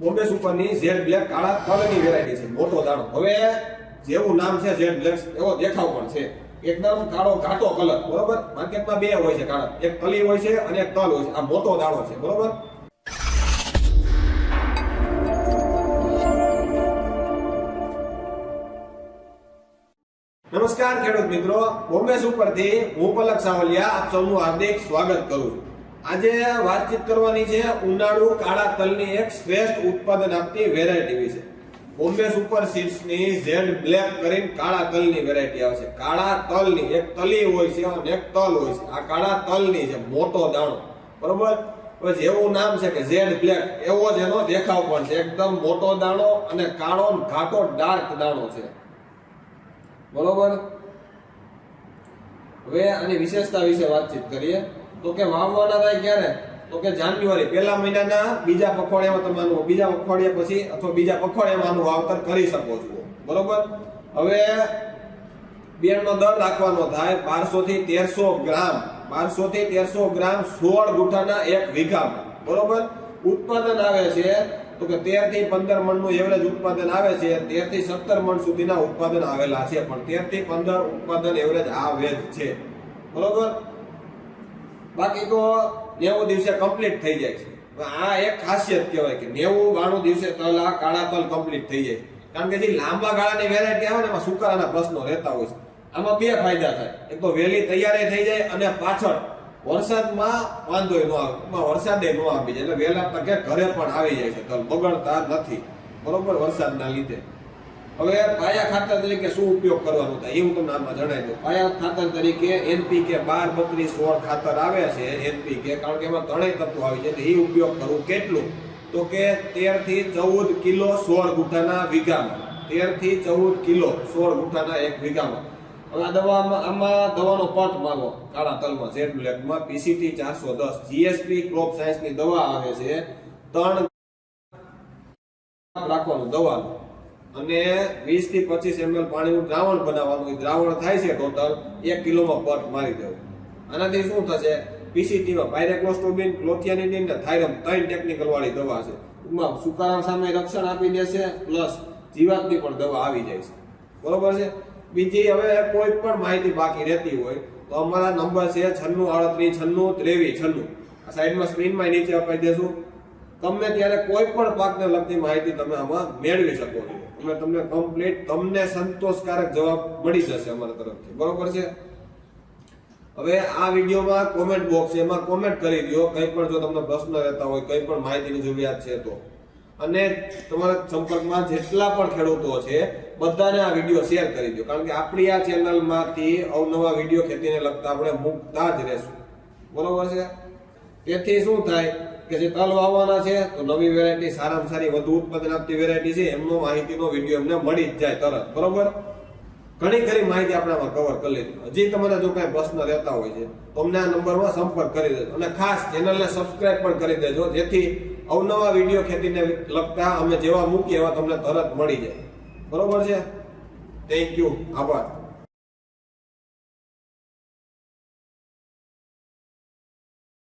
Bombay સુપરની Z black કાળા તલની variety છે, મોટો દાણો. હવે જેવું નામ છે ઝેડ બ્લેક, એવો દેખાવ પણ છે. એકદમ કાળો, ઘાટો કલર. બરોબર? માર્કેટમાં બે હોય છે કાળા. એક તલી હોય છે અને એક તલ હોય છે. આ મોટો દાણો છે. બરોબર? નમસ્કાર ખેડૂત મિત્રો. બોમ્બે સુપરથી હું પલક સાવલિયા, આપ સૌનું હાર્દિક સ્વાગત કરું છું. આજે વાતચીત કરવાની છે ઉનાળુ કાળા તલની એક શ્રેષ્ઠ ઉત્પાદન આપતી વેરાયટી વિશે બોમ્બે સુપર સીડ્સની ઝેડ બ્લેક કરીને કાળા તલની વેરાયટી આવે છે. કાળા તલની, એક તલી હોય છે અને એક તલ હોય છે. આ કાળા તલની છે, મોટો દાણો. બરોબર? પછી જેવું નામ છે કે ઝેડ બ્લેક. એવો જ એનો દેખાવ પણ છે. એકદમ મોટો દાણો અને કાળો ઘાટો ડાર્ક દાણો છે. બરોબર? હવે આની વિશેષતા વિશે વાતચીત કરીએ. તો કે વાવવાના થાય ક્યારે? તો કે જાન્યુઆરી, પહેલા મહિનાના બીજા પખવાડિયામાં તમારું બીજા પખવાડિયા પછી અથવા બીજા પખવાડિયામાં આનું વાવતર કરી શકો છો. બરોબર? હવે બિયારણનો દર રાખવાનો થાય બારસો થી તેરસો ગ્રામ. બારસો થી તેરસો ગ્રામ સોળ ગુઠાના એક વીઘામાં. બરોબર? ઉત્પાદન આવે છે, તો કે તેરથી પંદર મણનું એવરેજ ઉત્પાદન આવે છે તેરથી સત્તર મણ સુધીના ઉત્પાદન આવેલા છે. પણ તેરથી પંદર ઉત્પાદન એવરેજ આવે જ છે. બરોબર? બાકી તો નેવું દિવસે કમ્પ્લીટ થઈ જાય છે. આ એક ખાસિયત કહેવાય કે નેવું બાણું દિવસે તલ આ કાળા તલ કમ્પ્લીટ થઈ જાય કારણ કે જે લાંબા ગાળાની વેરાયટી આવે ને, એમાં સુકારાના પ્રશ્નો રહેતા હોય છે. આમાં બે ફાયદા થાય. એક તો વહેલી તૈયારી થઈ જાય અને પાછળ વરસાદમાં વાંધો ન આવે. એમાં વરસાદે ન આવી જાય એટલે વહેલા તકે ઘરે પણ આવી જાય છે તલ. બગડતા નથી. બરોબર વરસાદના લીધે. હવે પાયા ખાતર તરીકે શું ઉપયોગ કરવાનો થાય એ હું તમને આમાં જણાવી દઉં. પાયા ખાતર તરીકે એનપીકે બાર બત્રીસ સોળ ખાતર આવે છે એનપીકે કારણ કે એમાં ત્રણેય તત્વો આવી છે એ ઉપયોગ કરવું કેટલું? તો કે તેરથી ચૌદ કિલો સોળ ગુઠાના વીઘામાં. તેરથી ચૌદ કિલો સોળ ગુઠાના એક વીઘામાં. હવે આ દવામાં આમાં દવાનો પટ માગો. કાળા તલમાં ઝેડ બ્લેકમાં પીસીટી ચારસો દસ. જીએસપી ક્રોપ સાયન્સની દવા આવે છે ત્રણ રાખવાનું દવાનું. અને વીસથી પચીસ એમએલ પાણીનું દ્રાવણ બનાવવાનું દ્રાવણ થાય છે ટોટલ એક કિલોમાં પટ મારી દેવું. આનાથી શું થશે? પીસીટીમાં પાયરેક્લોસ્ટોબિન ક્લોથિયાનિડિન ને થાઇરમ ત્રણ ટેકનિકલ વાળી દવા છે. ટૂંકમાં સુકારા સામે રક્ષણ આપી દેશે પ્લસ જીવાતની પણ દવા આવી જાય છે. બરોબર છે? બીજી હવે કોઈ પણ માહિતી બાકી રહેતી હોય, તો અમારા નંબર છે છન્નું આડત્રીસ છન્નું ત્રેવીસ છન્નું. આ સાઈડમાં સ્ક્રીનમાં નીચે અપાઈ દેશું. તમને ત્યારે કોઈ પણ પાકને લગતી માહિતી તમે આમાં મેળવી શકો છો. અમે તમને કમ્પ્લીટ તમને સંતોષકારક જવાબ મળી જશે અમારા તરફથી. બરોબર છે? હવે આ વિડીયોમાં કોમેન્ટ બોક્સ એમાં કોમેન્ટ કરી દો. કંઈ પણ જો તમને પ્રશ્ન રહેતા હોય, કંઈ પણ માહિતીની જરૂરિયાત છે તો. અને તમારા સંપર્કમાં જેટલા પણ ખેડૂતો છે, બધાને આ વીડિયો શેર કરી દો. કારણ કે આપણી આ ચેનલમાંથી અવનવા વીડિયો ખેતીને લગતા આપણે મૂકતા જ રહેશું. બરોબર છે? તેથી શું થાય? કે જે તલ વાવવાના છે, તો નવી વેરાયટી સારામાં સારી વધુ ઉત્પાદન આપતી વેરાયટી છે, એમનો માહિતીનો વીડિયો એમને મળી જ જાય તરત, બરોબર? ઘણી ખરી માહિતી આપણે આમાં કવર કરી લીધી. હજી તમારે જો કાંઈ પ્રશ્ન રહેતા હોય છે, તો અમને આ નંબરમાં સંપર્ક કરી દેજો અને ખાસ ચેનલને સબસ્ક્રાઇબ પણ કરી દેજો, જેથી અવનવા વીડિયો ખેતીને લગતા અમે જેવા મૂકીએ એવા તમને તરત મળી જાય. બરોબર છે? થેન્ક યુ આભાર.